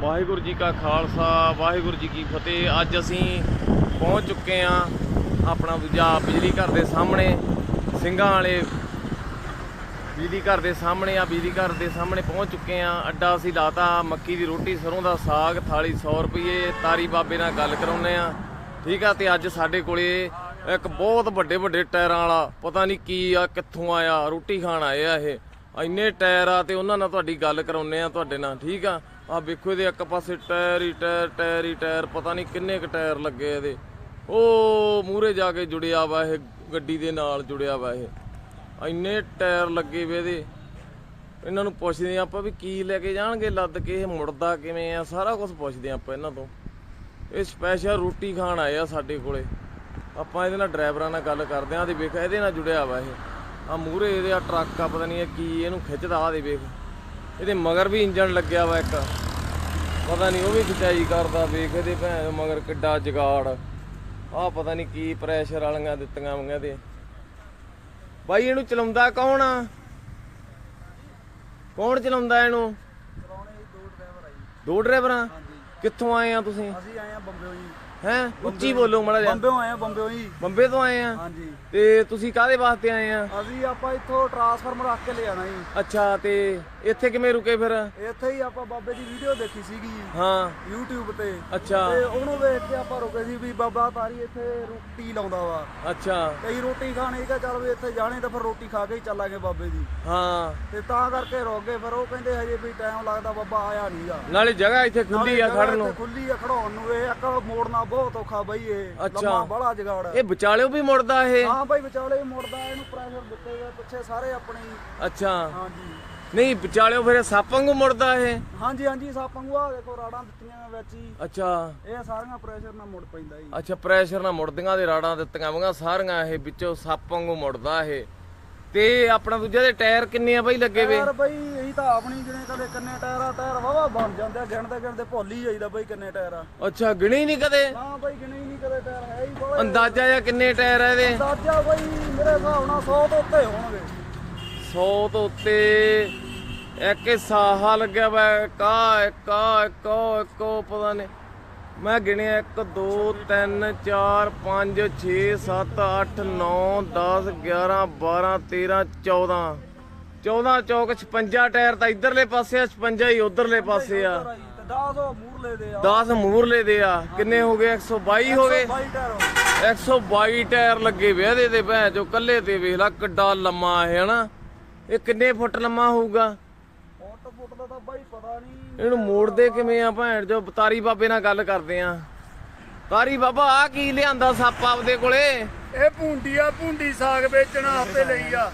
ਵਾਹਿਗੁਰੂ ਜੀ ਕਾ ਖਾਲਸਾ, ਵਾਹਿਗੁਰੂ ਜੀ ਕੀ ਫਤਿਹ। ਅੱਜ ਅਸੀਂ ਪਹੁੰਚ ਚੁੱਕੇ ਆ ਆਪਣਾ ਦੂਜਾ ਬਿਜਲੀ ਘਰ ਦੇ ਸਾਹਮਣੇ, ਸਿੰਘਾਂ ਵਾਲੇ ਬਿਜਲੀ ਘਰ ਦੇ ਸਾਹਮਣੇ ਆ, ਬਿਜਲੀ ਘਰ ਦੇ ਸਾਹਮਣੇ ਪਹੁੰਚ ਚੁੱਕੇ ਆ ਅੱਡਾ ਅਸੀਂ ਲਾਤਾ, ਮੱਕੀ ਦੀ ਰੋਟੀ, ਸਰੋਂ ਦਾ ਸਾਗ, ਥਾਲੀ 100 ਰੁਪਏ ਤਾਰੀ ਬਾਬੇ ਨਾਲ ਗੱਲ ਕਰਾਉਨੇ ਆ ਠੀਕ ਆ, ਤੇ ਅੱਜ ਸਾਡੇ ਕੋਲੇ ਇੱਕ ਬਹੁਤ ਵੱਡੇ ਵੱਡੇ ਟਾਇਰਾਂ ਵਾਲਾ, ਪਤਾ ਨਹੀਂ ਕੀ ਆ, ਕਿੱਥੋਂ ਆਇਆ, ਰੋਟੀ ਖਾਣ ਆਏ ਆ ਇਹ। ਇੰਨੇ ਟਾਇਰ ਆ ਤੇ ਉਹਨਾਂ ਨਾਲ ਤੁਹਾਡੀ ਗੱਲ ਕਰਾਉਨੇ ਆ ਤੁਹਾਡੇ ਨਾਲ, ਠੀਕ ਆ? ਆ ਵੇਖੋ ਇਹਦੇ ਇੱਕ ਪਾਸੇ ਟਾਇਰ ਹੀ ਟਾਇਰ ਟਾਇਰ ਹੀ ਟਾਇਰ, ਪਤਾ ਨਹੀਂ ਕਿੰਨੇ ਕ ਟਾਇਰ ਲੱਗੇ ਇਹਦੇ। ਉਹ ਮੂਰੇ ਜਾ ਕੇ ਜੁੜਿਆ ਵਾ ਇਹ, ਗੱਡੀ ਦੇ ਨਾਲ ਜੁੜਿਆ ਵਾ ਇਹ। ਇੰਨੇ ਟਾਇਰ ਲੱਗੇ ਵੇ ਇਹਦੇ। ਇਹਨਾਂ ਨੂੰ ਪੁੱਛਦੇ ਆ ਆਪਾਂ ਵੀ ਕੀ ਲੈ ਕੇ ਜਾਣਗੇ ਲੱਦ ਕੇ, ਇਹ ਮੁੜਦਾ ਕਿਵੇਂ ਆ? ਸਾਰਾ ਕੁਝ ਪੁੱਛਦੇ ਆ ਆਪਾਂ ਇਹਨਾਂ ਤੋਂ। ਇਹ ਸਪੈਸ਼ਲ ਰੋਟੀ ਖਾਣ ਆਏ ਆ ਸਾਡੇ ਕੋਲੇ। ਆਪਾਂ ਇਹਦੇ ਨਾਲ ਡਰਾਈਵਰਾਂ ਨਾਲ ਗੱਲ ਕਰਦੇ ਆ ਤੇ ਵੇਖ ਇਹਦੇ ਨਾਲ ਜੁੜਿਆ ਵਾ ਇਹ। ਆ ਮੂਰੇ ਇਹਦੇ ਆ ਟਰੱਕ ਆ, ਪਤਾ ਨਹੀਂ ਇਹ ਕੀ, ਇਹਨੂੰ ਖਿੱਚਦਾ ਆ ਦੇ ਵੇਖ ਇਹਦੇ ਮਗਰ ਵੀ ਇੰਜਨ ਲੱਗਿਆ ਵਾ ਇੱਕ। ਪਤਾ ਨਹੀਂ ਉਹ ਵੀ ਖਿਚਾਈ ਕਰਦਾ ਵੇਖ ਇਹਦੇ ਭੈਣ ਮਗਰ ਕਿੱਡਾ ਜਗਾੜ। ਆ ਪਤਾ ਨਹੀਂ ਕੀ ਪ੍ਰੈਸ਼ਰ ਵਾਲੀਆਂ ਦਿੱਤੀਆਂ ਮੰਗਾਂ ਤੇ। ਬਾਈ ਇਹਨੂੰ ਚਲਾਉਂਦਾ ਕੌਣ ਆ? ਕੌਣ ਚਲਾਉਂਦਾ ਇਹਨੂੰ? ਚਲਾਉਣੇ ਦੋ ਡਰਾਈਵਰ ਆ ਜੀ। ਦੋ ਡਰਾਈਵਰਾਂ ਹਾਂਜੀ। ਕਿੱਥੋਂ ਆਏ ਆ ਤੁਸੀਂ? ਅਸੀਂ ਆਏ ਆ ਬੰਬਿਓ ਜੀ। ਹੈ? ਉੱਚੀ ਬੋਲੋ ਮੜਾ ਜਿਹਾ। ਬੰਬਿਓ ਆਏ ਆ ਬੰਬਿਓ ਜੀ। ਬੰਬੇ ਤੋਂ ਆਏ ਆ? ਹਾਂਜੀ। ਤੇ ਤੁਸੀਂ ਕਾਹਦੇ ਵਾਸਤੇ ਆਏ ਆ? ਅਸੀਂ ਆਪਾਂ ਇੱਥੋਂ ਟਰਾਂਸਫਾਰਮਰ ਰੱਖ ਕੇ ਲੈ ਆਣਾ ਜੀ। ਅੱਛਾ ਤੇ ਇੱਥੇ ਕਿਵੇਂ ਰੁਕੇ ਫਿਰ? ਇੱਥੇ ਹੀ ਆਪਾਂ ਬਾਬੇ ਦੀ ਵੀਡੀਓ ਦੇਖੀ ਸੀਗੀ ਜੀ। ਹਾਂ। YouTube ਤੇ। ਅੱਛਾ। ਤੇ ਉਹਨੂੰ ਵੇਖ ਕੇ ਆਪਾਂ ਰੁਕੇ ਸੀ ਵੀ ਬਾਬਾ ਤਾਰੀ ਇੱਥੇ ਰੋਟੀ ਲਾਉਂਦਾ ਵਾ। ਅੱਛਾ। ਕਈ ਰੋਟੀ ਖਾਣੇ ਕਾ ਚੱਲ ਵੀ ਇੱਥੇ ਜਾਣੇ ਤਾਂ ਫਿਰ ਰੋਟੀ ਖਾ ਕੇ ਹੀ ਚੱਲਾਂਗੇ ਬਾਬੇ ਦੀ ਹਾਂ। ਤੇ ਤਾਂ ਕਰਕੇ ਰੁਕ ਗਏ ਫਿਰ। ਉਹ ਕਹਿੰਦੇ ਹਜੇ ਵੀ ਟਾਈਮ ਲੱਗਦਾ ਬਾਬਾ ਆਇਆ ਨਹੀਂਗਾ ਨਾਲੇ ਜਗ੍ਹਾ ਇੱਥੇ ਖੁੱਲੀ ਆ ਖੜਨ ਨੂੰ। ਖੁੱਲੀ ਆ ਖੜਾਉਣ ਨੂੰ। ਇਹ ਇੱਕ ਮੋੜਨਾ ਬਹੁਤ ਔਖਾ ਬਈ ਇਹ। ਅੱਛਾ। ਲੰਮਾ ਬੜਾ ਜਗਾੜ ਇਹ ਵਿਚਾਲਿਓ ਵੀ ਮੁੜਦਾ ਇਹ? ਹਾਂ ਬਾਈ ਵਿਚਾਲੇ ਹੀ ਮੁੜਦਾ ਇਹਨੂੰ ਪ੍ਰੈਸ਼ਰ ਦਿੱਤੇ ਹੋਏ ਪਿੱਛੇ ਸਾਰੇ ਆਪਣੇ ਹੀ। ਅੱਛਾ। ਹਾਂਜੀ। ਨਹੀਂ ਵਿਚਾਲਿਓ ਫਿਰ ਇਹ ਸੱਪ ਵਾਂਗੂ ਮੁੜਦਾ ਇਹ? ਹਾਂਜੀ ਹਾਂਜੀ ਸਾਪਾਂ ਨੂੰ ਆ ਦੇਖੋ ਰਾੜਾਂ ਦਿੱਤੀਆਂ ਵਿੱਚ ਹੀ। ਅੱਛਾ। ਇਹ ਸਾਰੀਆਂ ਪ੍ਰੈਸ਼ਰ ਨਾਲ ਮੁੜ ਪੈਂਦਾ ਜੀ। ਅੱਛਾ ਪ੍ਰੈਸ਼ਰ ਨਾਲ ਮੁੜਦੀਆਂ ਦੇ ਰਾੜਾਂ ਦਿੱਤੀਆਂ ਵਾਂਗਾ ਸਾਰੀਆਂ ਇਹ ਵਿੱਚੋਂ ਸੱਪ ਵਾਂਗੂ ਮੁੜਦਾ ਇਹ। ਤੇ ਆਪਣਾ ਦੂਜੇ ਦੇ ਟਾਇਰ ਕਿੰਨੇ ਆ ਬਾਈ ਲੱਗੇ ਵੇ? ਯਾਰ ਬਾਈ ਇਹੀ ਤਾਂ ਆਪਣੀ ਜਿਵੇਂ ਕਦੇ ਕਿੰਨੇ ਟਾਇਰ ਆ ਟਾਇਰ ਵਾਵਾ ਬਣ ਜਾਂਦੇ ਆ ਗਿਣਦੇ ਗਿਣਦੇ ਭੁੱਲ ਹੀ ਜਾਈਦਾ ਬਾਈ ਕਿੰਨੇ ਟਾਇਰ ਆ। ਅੱਛਾ ਗਿਣੀ ਨਹੀਂ ਕਦੇ? ਹਾਂ ਬਾਈ ਗਿਣੇ ਹੀ ਨਹੀਂ ਕਦੇ ਟਾਇਰ ਹੈ ਹੀ ਬੜਾ ਅੰਦਾਜ਼ਾ ਜਾਂ ਕਿੰਨੇ ਟਾਇਰ ਆ ਇਹਦੇ? ਅੰਦਾਜ਼ਾ ਬਾਈ ਮੇਰੇ ਹਿਸਾਬ ਨਾਲ 100 ਤੋਂ ਉੱਤੇ ਹੋਣਗੇ। 100 ਤੋਂ ਉੱਤੇ ਇੱਕ ਸਾਹਾ ਲੱਗਿਆ ਵਾ ਕਾ ਕਾ ਕੋ ਕੋ ਪਤਾ ਨਹੀਂ। ਮੈਂ ਗਿਣਿਆ 1 2 3 4 5 6 7 8 9 10 11 12 13 14 14 ਚੌਕ 56 ਟਾਇਰ ਤਾਂ ਇਧਰਲੇ ਪਾਸੇ ਆ 56 ਹੀ ਉਧਰਲੇ ਪਾਸੇ ਆ। ਤੇ 10 ਮੂਰਲੇ ਦੇ ਆ। 10 ਮੂਰਲੇ ਦੇ ਆ ਕਿੰਨੇ ਹੋ ਗਏ। 122 ਹੋ ਗਏ 22 ਟਾਇਰ ਹੋ ਗਏ। 122 ਟਾਇਰ ਲੱਗੇ ਵੇ ਇਹਦੇ ਤੇ ਭੈ ਜੋ ਕੱਲੇ ਤੇ ਵੇਖ ਲੈ ਕਿੱਡਾ ਲੰਮਾ ਇਹ ਹਨਾ? ਇਹ ਕਿੰਨੇ ਫੁੱਟ ਲੰਮਾ ਹੋਊਗਾ? ਫੁੱਟ ਫੁੱਟ ਦਾ ਤਾਂ ਬਾਈ ਪਤਾ ਨਹੀਂ ਇਹਨੂੰ ਮੋੜਦੇ ਕਿਵੇਂ ਆ ਭੈਣ ਜੋ ਤਾਰੀ ਬਾਬੇ ਨਾਲ ਗੱਲ ਕਰਦੇ ਆ। ਤਾਰੀ ਬਾਬਾ ਆ ਕੀ ਲਿਆਂਦਾ ਸੱਪ ਆਪਦੇ ਕੋਲੇ? ਇਹ ਭੁੰਡੀ ਆ ਭੁੰਡੀ ਸਾਗ ਵੇਚਣ ਵਾਸਤੇ ਲਈ ਆ।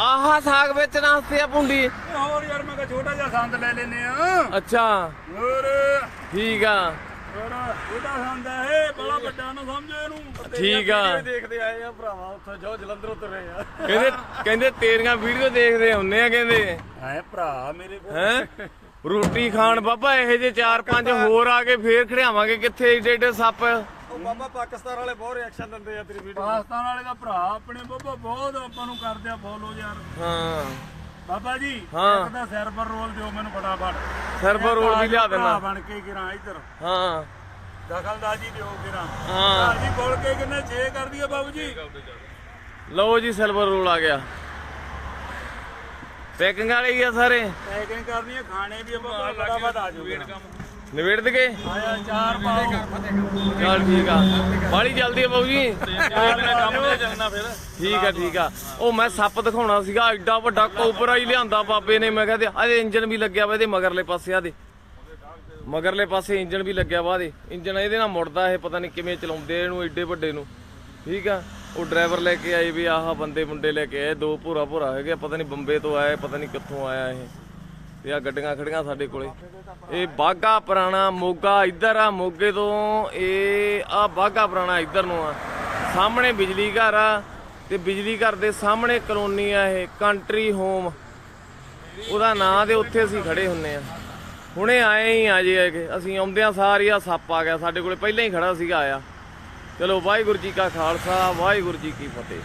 ਆਹਾ ਸਾਗ ਵੇਚਣ ਵਾਸਤੇ ਆ ਪੁੰਡੀ ਹੋਰ ਯਾਰ ਮੈਂ ਕਿਹਾ ਛੋਟਾ ਜਿਹਾ ਸੰਦ ਲੈ ਲੈਨੇ ਆ। ਅੱਛਾ। ਹੋਰ। ਠੀਕ ਆ। ਉਹਦਾ ਸੰਦ ਆ ਇਹ ਬੜਾ ਵੱਡਾ ਨਾ ਸਮਝੋ ਇਹਨੂੰ। ਠੀਕ ਆ। ਦੇਖਦੇ ਆਏ ਆ ਭਰਾਵਾ ਉੱਥੋਂ ਜੋ ਜਲੰਧਰੋਂ ਤੁਰੇ ਆ। ਕਹਿੰਦੇ ਕਹਿੰਦੇ ਤੇਰੀਆਂ ਵੀਡੀਓ ਦੇਖਦੇ ਹੁੰਨੇ ਆ ਕਹਿੰਦੇ। ਐ ਭਰਾ ਮੇਰੇ ਹੈ? ਰੋਟੀ ਖਾਣ ਬਾਬਾ ਇਹੋ ਜਿਹੇ ਚਾਰ ਪੰਜ ਹੋਰ ਆ ਕੇ ਫੇਰ ਖੜਿਆਵਾਂਗੇ ਕਿੱਥੇ ਏਡੇ ਏਡੇ ਸੱਪ। ਉਹ ਬਾਬਾ ਪਾਕਿਸਤਾਨ ਵਾਲੇ ਬਹੁਤ ਰਿਐਕਸ਼ਨ ਦਿੰਦੇ ਆ ਤੇਰੀ ਵੀਡੀਓ ਪਾਕਿਸਤਾਨ ਵਾਲੇ ਦਾ ਭਰਾ ਆਪਣੇ ਬਾਬਾ ਬਹੁਤ ਆਪਾਂ ਨੂੰ ਕਰਦੇ ਆ ਫੋਲੋ ਯਾਰ। ਹਾਂ। ਬਾਬਾ ਜੀ ਹਾਂ। ਤਾਂ ਸਰਵਰ ਰੋਲ ਦਿਓ ਮੈਨੂੰ ਫਟਾਫਟ। ਸਰਵਰ ਰੋਲ ਵੀ ਲਿਆ ਦੇਣਾ। ਬਣ ਕੇ ਗਿਰਾਂ ਇੱਧਰ। ਹਾਂ। ਦਖਲਦਾਜੀ ਦਿਓ ਗਿਰਾਂ। ਹਾਂ। ਜੀ ਬੋਲ ਕੇ ਕਿੰਨੇ 6 ਕਰ ਦਈਏ ਬਾਬੂ ਜੀ? ਲਓ ਜੀ ਸਿਲਵਰ ਰੋਲ ਆ ਗਿਆ। ਪੈਕਿੰਗ ਵਾਲੇ ਹੀ ਆ ਸਾਰੇ। ਪੈਕਿੰਗ ਕਰਨੀ ਹੈ ਖਾਣੇ ਵੀ ਆਪਾਂ ਫਟਾਫਟ ਆ ਜਾਊਗਾ ਨਿਬੇੜ ਦਗੇ ਆਇਆ ਚਾਰ ਪਾਓ ਚਲ ਠੀਕ ਆ। ਬਾਲੀ ਜਲਦੀ ਆ ਬਾਬੂ ਜੀ। ਕੰਮ ਤੇ ਚੱਲਣਾ ਫਿਰ ਠੀਕ ਆ ਠੀਕ ਆ। ਉਹ ਮੈਂ ਸੱਪ ਦਿਖਾਉਣਾ ਸੀਗਾ, ਐਡਾ ਵੱਡਾ ਕੋਬਰਾ ਹੀ ਲਿਆਂਦਾ ਬਾਬੇ ਨੇ। ਮੈਂ ਕਹਿੰਦੇ ਆਦੇ ਇੰਜਨ ਵੀ ਲੱਗਿਆ ਵਾ ਇਹਦੇ ਮਗਰਲੇ ਪਾਸੇ ਆ ਦੇ। ਮਗਰਲੇ ਪਾਸੇ ਇੰਜਨ ਵੀ ਲੱਗਿਆ ਵਾ ਦੇ। ਇੰਜਨ ਇਹਦੇ ਨਾਲ ਮੁੜਦਾ ਇਹ, ਪਤਾ ਨਹੀਂ ਕਿਵੇਂ ਚਲਾਉਂਦੇ ਇਹਨੂੰ, ਐਡੇ ਵੱਡੇ ਨੂੰ। ਠੀਕ ਆ? ਉਹ ਡਰਾਈਵਰ ਲੈ ਕੇ ਆਏ ਵੀ ਆਹ ਬੰਦੇ ਮੁੰਡੇ ਲੈ ਕੇ ਆਏ, ਦੋ ਭੂਰਾ ਭੂਰਾ ਹੈਗੇ ਪਤਾ ਨਹੀਂ ਬੰਬੇ ਤੋਂ ਆਏ, ਪਤਾ ਨਹੀਂ ਕਿੱਥੋਂ ਆਇਆ ਇਹ। ਤੇ ਆ ਗੱਡੀਆਂ ਖੜੀਆਂ ਸਾਡੇ ਕੋਲੇ। ਇਹ ਬਾਗਾ ਪੁਰਾਣਾ ਮੋਗਾ ਇੱਧਰ ਆ, ਮੋਗੇ ਤੋਂ ਇਹ ਆ ਬਾਗਾ ਪੁਰਾਣਾ ਇੱਧਰ ਨੂੰ ਆ। ਸਾਹਮਣੇ ਬਿਜਲੀ ਘਰ ਆ ਤੇ ਬਿਜਲੀ ਘਰ ਦੇ ਸਾਹਮਣੇ ਕਲੋਨੀ ਆ ਇਹ ਕੰਟਰੀ ਹੋਮ ਉਹਦਾ ਨਾਂ ਦੇ ਉੱਥੇ ਅਸੀਂ ਖੜੇ ਹੁੰਨੇ ਆ। ਹੁਣੇ ਆਏ ਹੀ ਆ ਜੇ ਹੈਗੇ ਅਸੀਂ ਆਉਂਦਿਆਂ ਸਾਰੀ ਆ, ਸੱਪ ਆ ਗਿਆ। ਸਾਡੇ ਕੋਲੇ ਪਹਿਲਾਂ ਹੀ ਖੜਾ ਸੀਗਾ ਆਇਆ। ਚਲੋ ਵਾਹਿਗੁਰੂ ਜੀ ਕਾ ਖਾਲਸਾ, ਵਾਹਿਗੁਰੂ ਜੀ ਕੀ ਫਤਿਹ।